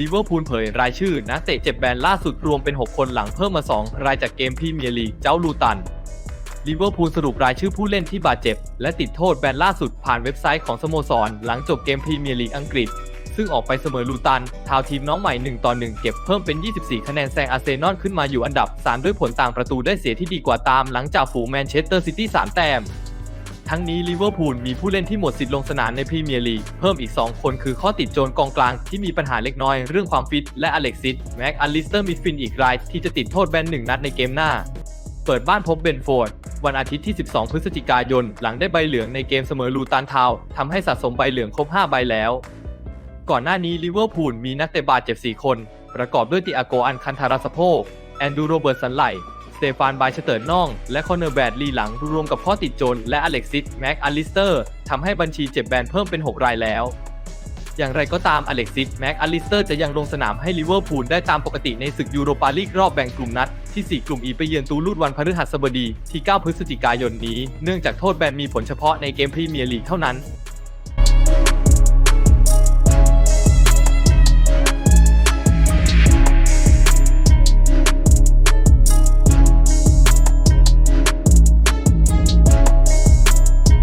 ลิเวอร์พูลเผยรายชื่อนักเตะเจ็บแบนล่าสุดรวมเป็น 6 คนหลังเพิ่มมา 2 รายจากเกมพรีเมียร์ลีกเจ้าลูตันลิเวอร์พูลสรุปรายชื่อผู้เล่นที่บาดเจ็บ และติดโทษแบนล่าสุดผ่านเว็บไซต์ของสโมสร หลังจบเกมพรีเมียร์ลีกอังกฤษ ซึ่งออกไปเสมอลูตัน ทาวทีมน้องใหม่ 1 ต่อ 1 เก็บเพิ่มเป็น 24 คะแนนแซงอาร์เซนอลขึ้นมาอยู่อันดับ 3 ด้วยผลต่างประตูได้เสียที่ดีกว่าตามหลังจากฝูงแมนเชสเตอร์ซิตี้3แต้ม ทั้งนี้ลิเวอร์พูลมีผู้เล่นที่หมดสิทธิ์ลงสนามในพรีเมียร์ลีกเพิ่มอีก 2 คนคือข้อติดโจรกองกลางที่มีปัญหาเล็กน้อยเรื่องความฟิตและอเล็กซิสแม็กอลิสเตอร์มิฟินอีกรายที่จะติดโทษแบนหนึ่งนัดในเกมหน้า เปิดบ้านพบเบนโฟร์ดวันอาทิตย์ที่ 12 พฤศจิกายน หลังได้ใบเหลืองในเกมเสมอลูตันทาวทำให้สะสมใบเหลืองครบ 5 ใบแล้ว ก่อนหน้านี้ลิเวอร์พูลมีนักเตะบาดเจ็บ 4 คน ประกอบด้วยติอาโกอันคันทาราสโพแอนดูโรเบิร์ตสันไหล สเตฟานบายเชเติร์น่อง และคอนเนอร์แบดลีหลังรวมกับข้อติดโจรและอเล็กซิสแม็กอลิสเตอร์ทำให้บัญชีเจ็บแบนเพิ่มเป็น 6 รายแล้ว อย่างไรก็ตามอเล็กซิสแม็กอลิสเตอร์จะยังลงสนามให้ลิเวอร์พูลได้ตามปกติในศึกยูโรปาลีกรอบแบ่งกลุ่มนัดที่ 4 กลุ่มอีไปเยือนตูลูดวันพฤหัสบดีที่ 9 พฤศจิกายนนี้ เนื่องจากโทษแบนมีผลเฉพาะในเกมพรีเมียร์ลีกเท่านั้น